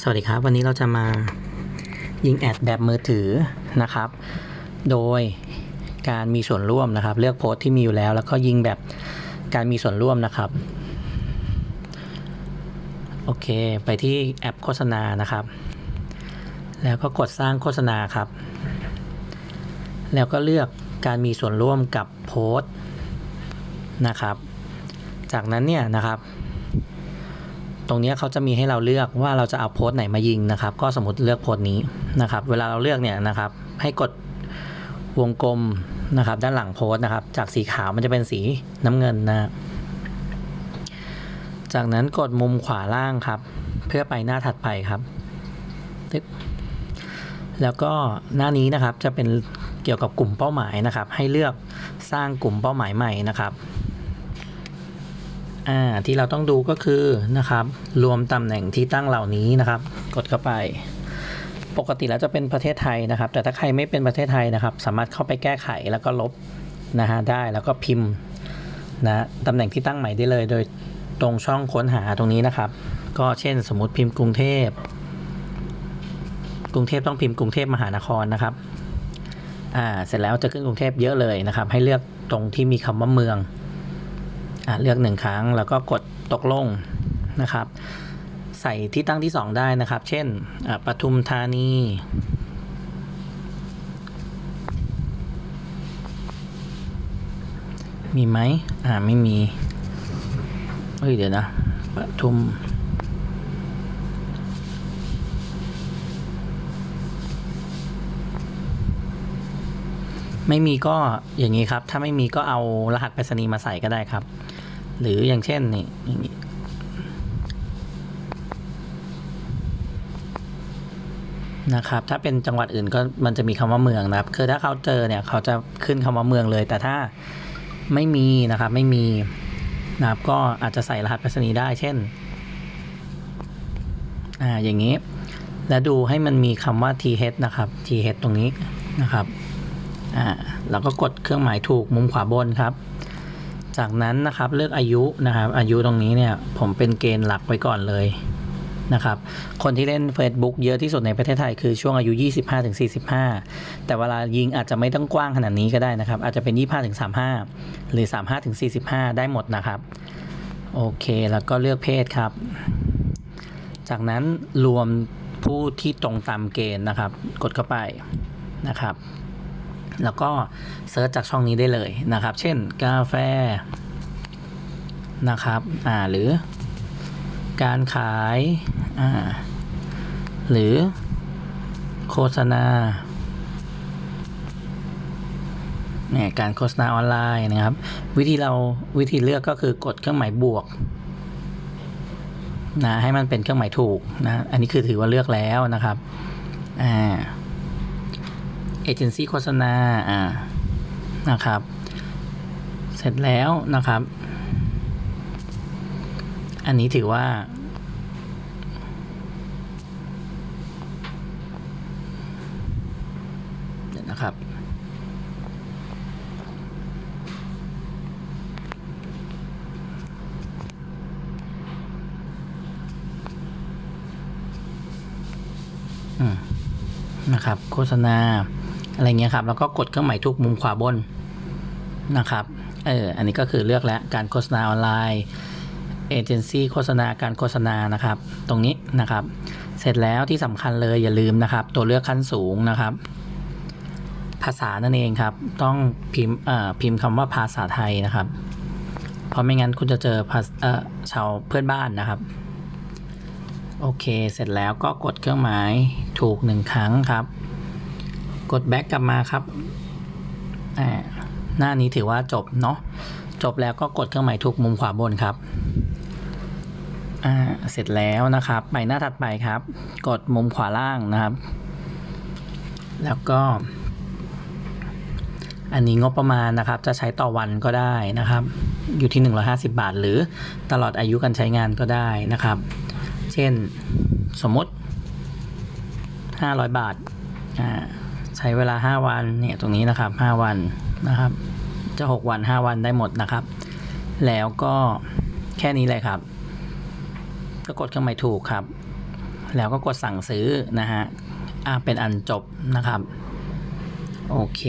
สวัสดีครับ วันนี้เราจะมายิงแอดแบบมือถือนะครับ โดยการมีส่วนร่วมนะครับ เลือกโพสต์ที่มีอยู่แล้ว แล้วก็ยิงแบบการมีส่วนร่วมนะครับ โอเค ไปที่แอปโฆษณานะครับ แล้วก็กดสร้างโฆษณาครับ แล้วก็เลือกการมีส่วนร่วมกับโพสต์นะครับ จากนั้นเนี่ยนะครับ ตรงนี้เขาจะมีให้เราเลือกว่าเราจะเอาโพสต์ไหนมายิงนะครับ ก็สมมติเลือกโพสต์นี้นะครับ เวลาเราเลือกเนี่ยนะครับ ให้กดวงกลมนะครับ ด้านหลังโพสต์นะครับ จากสีขาวมันจะเป็นสีน้ำเงินนะจากนั้นกดมุมขวาล่างครับ เพื่อไปหน้าถัดไปครับตึ๊บแล้วก็หน้านี้นะครับจะเป็นเกี่ยวกับกลุ่มเป้าหมายนะครับ ให้เลือกสร้างกลุ่มเป้าหมายใหม่นะครับ อ่าที่เราต้องดูก็คือนะครับรวมตำแหน่งที่ตั้งเหล่านี้นะครับ กดเข้าไป ปกติแล้วจะเป็นประเทศไทยนะครับ แต่ถ้าใครไม่เป็นประเทศไทยนะครับ สามารถเข้าไปแก้ไขแล้วก็ลบนะฮะได้แล้วก็พิมพ์นะตำแหน่งที่ตั้งใหม่ได้เลย โดยตรงช่องค้นหาตรงนี้นะครับ ก็เช่นสมมติพิมพ์กรุงเทพกรุงเทพต้องพิมพ์กรุงเทพมหานครนะครับอ่าเสร็จแล้วจะขึ้นกรุงเทพเยอะเลยนะครับ ให้เลือกตรงที่มีคำว่าเมือง เลือกหนึ่งครั้งแล้วก็กดตกลงนะครับ ใส่ที่ตั้งที่ 2 ได้นะครับ เช่นอะปทุมธานีมีไหมอ่าไม่มี เฮ้ย เดี๋ยวนะปทุม ไม่มีก็อย่างนี้ครับ ถ้าไม่มีก็เอารหัสไปรษณีย์มาใส่ก็ได้ครับ หรืออย่างเช่นนี่อย่างนี้นะครับ ถ้าเป็นจังหวัดอื่นก็มันจะมีคำว่าเมืองนะครับ คือถ้าเขาเจอเนี่ยเขาจะขึ้นคำว่าเมืองเลย แต่ถ้าไม่มีนะครับ ไม่มีนะครับ ก็อาจจะใส่รหัสไปรษณีย์ได้ เช่น อ่า อย่างนี้ แล้วดูให้มันมีคำว่า th นะครับ th ตรงนี้นะครับ อ่าเราก็กดเครื่องหมายถูกมุมขวาบนครับ จากนั้นนะครับเลือกอายุนะครับ อายุตรงนี้เนี่ยผมเป็นเกณฑ์หลักไว้ก่อนเลยนะครับ คนที่เล่น Facebook เยอะที่สุดในประเทศไทยคือช่วงอายุ 25-45 แต่เวลายิงอาจจะไม่ต้องกว้างขนาดนี้ก็ได้นะครับ อาจจะเป็น 25-35 หรือ 35-45 ได้หมดนะครับ โอเค แล้วก็เลือกเพศครับ จากนั้นรวมผู้ที่ตรงตามเกณฑ์นะครับ กดเข้าไปนะครับ แล้วก็เซิร์ชจากช่องนี้ได้เลยนะครับ เช่นกาแฟนะครับ อ่า หรือการขาย อ่า หรือโฆษณาเนี่ยการโฆษณาออนไลน์นะครับ วิธีเราวิธีเลือกก็คือกดเครื่องหมายบวกนะให้มันเป็นเครื่องหมายถูกนะ อันนี้คือถือว่าเลือกแล้วนะครับ อ่า เอเจนซี่โฆษณาอ่านะครับ เสร็จแล้วนะครับ อันนี้ถือว่า เดี๋ยวนะครับอืมนะครับ โฆษณา อะไรเงี้ยครับ แล้วก็กดเครื่องหมายถูกมุมขวาบนนะครับ เออ อันนี้ก็คือเลือกแล้วการโฆษณาออนไลน์เอเจนซี่โฆษณาการโฆษณานะครับ ตรงนี้นะครับ เสร็จแล้วที่สำคัญเลยอย่าลืมนะครับ ตัวเลือกขั้นสูงนะครับ ภาษานั่นเองครับ ต้องพิมพ์พิมพ์คำว่าภาษาไทยนะครับ เพราะไม่งั้นคุณจะเจอาเออชาวเพื่อนบ้านนะครับ โอเค เสร็จแล้วก็กดเครื่องหมายถูกหนึ่งครั้งครับ กดแบ็กกลับมาครับอ่าหน้านี้ถือว่าจบเนาะจบแล้วก็กดเครื่องหมายถูกมุมขวาบนครับอ่าเสร็จแล้วนะครับ ไปหน้าถัดไปครับ กดมุมขวาล่างนะครับ แล้วก็ อันนี้งบประมาณนะครับ จะใช้ต่อวันก็ได้นะครับ อยู่ที่ 150 บาท หรือตลอดอายุการใช้งานก็ได้นะครับ เช่นสมมติ 500 บาทอ่า ใช้เวลา 5 วันเนี่ยตรงนี้นะครับ 5 วันนะครับ จะ 6 วัน 5 วันได้หมดนะครับ แล้วก็แค่นี้เลยครับ ก็กดเครื่องหมายถูกครับ แล้วก็กดสั่งซื้อนะฮะอะเป็นอันจบนะครับ โอเค